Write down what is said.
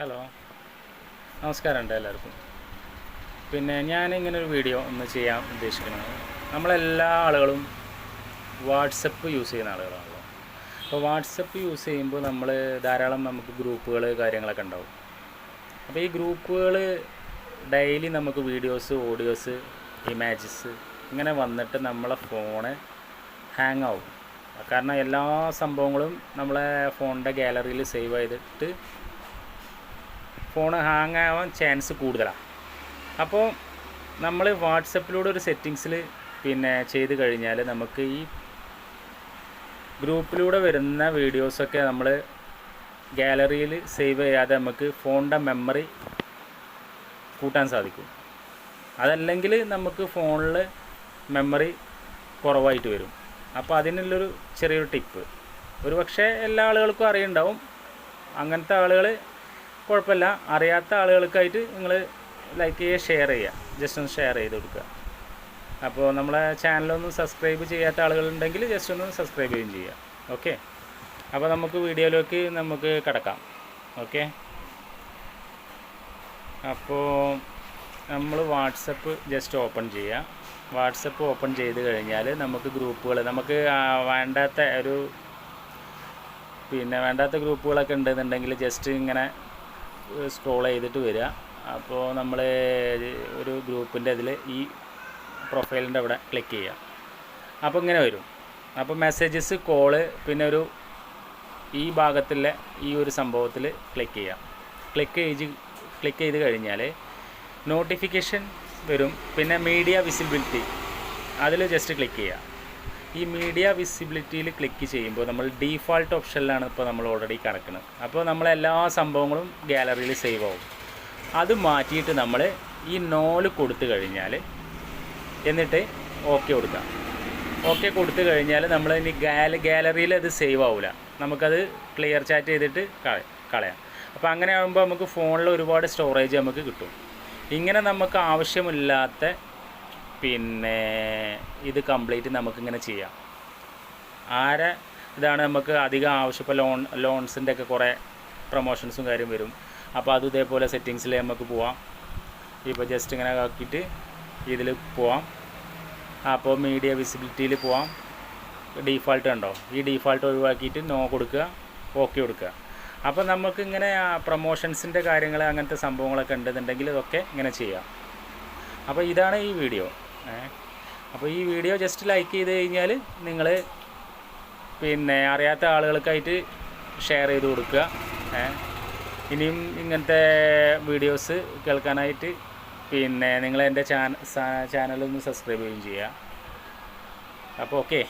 Hello. നമസ്കാരം ഉണ്ട് എല്ലാവർക്കും. പിന്നെ ഞാൻ ഇങ്ങനെ ഒരു വീഡിയോ ഒന്ന് ചെയ്യാൻ ഉദ്ദേശിക്കുന്നത്. നമ്മളെല്ലാ ആളുകളും വാട്സപ്പ് യൂസ് ചെയ്യുന്ന ആളുകളാണല്ലോ. അപ്പോൾ വാട്സപ്പ് യൂസ് ചെയ്യുമ്പോൾ നമ്മൾ ധാരാളം നമുക്ക് ഗ്രൂപ്പുകൾ കാര്യങ്ങളൊക്കെ ഉണ്ടാവും. അപ്പോൾ ഈ ഗ്രൂപ്പുകൾ ഡെയിലി നമുക്ക് വീഡിയോസ് ഓഡിയോസ് ഇമേജസ് ഇങ്ങനെ വന്നിട്ട് നമ്മളെ ഫോണ് ഹാങ് ആവും. കാരണം എല്ലാ സംഭവങ്ങളും നമ്മളെ ഫോണിന്റെ ഗാലറിയിൽ സേവ് ചെയ്തിട്ട് ഫോൺ ഹാങ് ആവാൻ ചാൻസ് കൂടുതലാണ് അപ്പോൾ നമ്മൾ വാട്സപ്പിലൂടെ ഒരു സെറ്റിങ്സിൽ പിന്നെ ചെയ്ത് കഴിഞ്ഞാൽ നമുക്ക് ഈ ഗ്രൂപ്പിലൂടെ വരുന്ന വീഡിയോസൊക്കെ നമ്മൾ ഗാലറിയിൽ സേവ് ചെയ്യാതെ നമുക്ക് ഫോണിന്റെ മെമ്മറി കൂട്ടാൻ സാധിക്കും. അതല്ലെങ്കിൽ നമുക്ക് ഫോണിൽ മെമ്മറി കുറവായിട്ട് വരും. അപ്പോൾ അതിനുള്ളൊരു ചെറിയൊരു ടിപ്പ് ഒരു പക്ഷേ എല്ലാ ആളുകൾക്കും അറിയുണ്ടാവും. അങ്ങനത്തെ ആളുകൾ കുഴപ്പമില്ല. അറിയാത്ത ആളുകൾക്കായിട്ട് നിങ്ങൾ ലൈക്ക് ചെയ്യുക ഷെയർ ചെയ്യുക. ജസ്റ്റ് ഒന്ന് ഷെയർ ചെയ്ത് കൊടുക്കുക. അപ്പോൾ നമ്മളെ ചാനലൊന്നും സബ്സ്ക്രൈബ് ചെയ്യാത്ത ആളുകളുണ്ടെങ്കിൽ ജസ്റ്റ് ഒന്ന് സബ്സ്ക്രൈബ് ചെയ്യുകയും ചെയ്യുക. ഓക്കെ അപ്പോൾ നമുക്ക് വീഡിയോയിലേക്ക് നമുക്ക് കിടക്കാം. ഓക്കെ അപ്പോൾ നമ്മൾ വാട്സപ്പ് ജസ്റ്റ് ഓപ്പൺ ചെയ്യുക. വാട്സപ്പ് ഓപ്പൺ ചെയ്ത് കഴിഞ്ഞാൽ നമുക്ക് ഗ്രൂപ്പുകൾ നമുക്ക് വേണ്ടാത്ത ഒരു പിന്നെ വേണ്ടാത്ത ഗ്രൂപ്പുകളൊക്കെ ഉണ്ടെന്നുണ്ടെങ്കിൽ ജസ്റ്റ് ഇങ്ങനെ സ്ക്രോൾ ചെയ്തിട്ട് വരിക. അപ്പോൾ നമ്മൾ ഒരു ഗ്രൂപ്പിന്റെ ഇതിൽ ഈ പ്രൊഫൈലിന്റെ അവിടെ ക്ലിക്ക് ചെയ്യുക. അപ്പോൾ ഇങ്ങനെ വരും. അപ്പോൾ മെസ്സേജസ് കോൾ പിന്നെ ഒരു ഈ ഭാഗത്തിലെ ഈ ഒരു സംഭവത്തിൽ ക്ലിക്ക് ചെയ്യാം ക്ലിക്ക് ചെയ്ത് ക്ലിക്ക് ചെയ്ത് കഴിഞ്ഞാൽ നോട്ടിഫിക്കേഷൻ വരും. പിന്നെ മീഡിയ വിസിബിലിറ്റി അതിൽ ജസ്റ്റ് ക്ലിക്ക് ചെയ്യുക. ഈ മീഡിയ വിസിബിലിറ്റിയിൽ ക്ലിക്ക് ചെയ്യുമ്പോൾ നമ്മൾ ഡീഫാൾട്ട് ഓപ്ഷനിലാണ് ഇപ്പോൾ നമ്മൾ ഓൾറെഡി കിടക്കുന്നത് അപ്പോൾ നമ്മളെല്ലാ സംഭവങ്ങളും ഗാലറിയിൽ സേവ് ആവും. അത് മാറ്റിയിട്ട് നമ്മൾ ഈ നോൽ കൊടുത്തു കഴിഞ്ഞാൽ എന്നിട്ട് ഓക്കെ കൊടുക്കാം. ഓക്കെ കൊടുത്തു കഴിഞ്ഞാൽ നമ്മൾ ഇനി ഗാല ഗാലറിയിൽ അത് സേവ് ആവില്ല നമുക്കത് ക്ലിയർ ചാറ്റ് ചെയ്തിട്ട് കള കളയാം. അപ്പോൾ അങ്ങനെ ആകുമ്പോൾ നമുക്ക് ഫോണിൽ ഒരുപാട് സ്റ്റോറേജ് നമുക്ക് കിട്ടും. ഇങ്ങനെ നമുക്ക് ആവശ്യമില്ലാത്ത പിന്നെ ഇത് കംപ്ലീറ്റ് നമുക്കിങ്ങനെ ചെയ്യാം. ആരെ ഇതാണ് നമുക്ക് അധികം ആവശ്യപ്പെട്ട ലോൺ ലോൺസിന്റെ ഒക്കെ കുറേ പ്രൊമോഷൻസും കാര്യം വരും. അപ്പോൾ അത് ഇതേപോലെ സെറ്റിങ്സിൽ നമുക്ക് പോവാം. ഇപ്പോൾ ജസ്റ്റ് ഇങ്ങനെ ആക്കിയിട്ട് ഇതിൽ പോവാം. അപ്പോൾ മീഡിയ വിസിബിലിറ്റിയിൽ പോവാം. ഡീഫാൾട്ട് ഉണ്ടോ ഈ ഡീഫാൾട്ട് ഒഴിവാക്കിയിട്ട് നോ കൊടുക്കുക ഓക്കെ കൊടുക്കുക. അപ്പോൾ നമുക്ക് ഇങ്ങനെ പ്രൊമോഷൻസിന്റെ കാര്യങ്ങൾ അങ്ങനത്തെ സംഭവങ്ങളൊക്കെ ഉണ്ടെന്നുണ്ടെങ്കിൽ ഇതൊക്കെ ഇങ്ങനെ ചെയ്യാം. അപ്പോൾ ഇതാണ് ഈ വീഡിയോ അപ്പോൾ ഈ വീഡിയോ ജസ്റ്റ് ലൈക്ക് ചെയ്ത് കഴിഞ്ഞാൽ നിങ്ങൾ പിന്നെ അറിയാത്ത ആളുകൾക്കായിട്ട് ഷെയർ ചെയ്ത് കൊടുക്കുക. ഇനിയും ഇങ്ങനത്തെ വീഡിയോസ് കേൾക്കാനായിട്ട് പിന്നെ നിങ്ങൾ എന്റെ ചാനൽ ചാനലൊന്ന് സബ്സ്ക്രൈബ് ചെയ്യുകയും ചെയ്യുക. അപ്പോൾ ഓക്കെ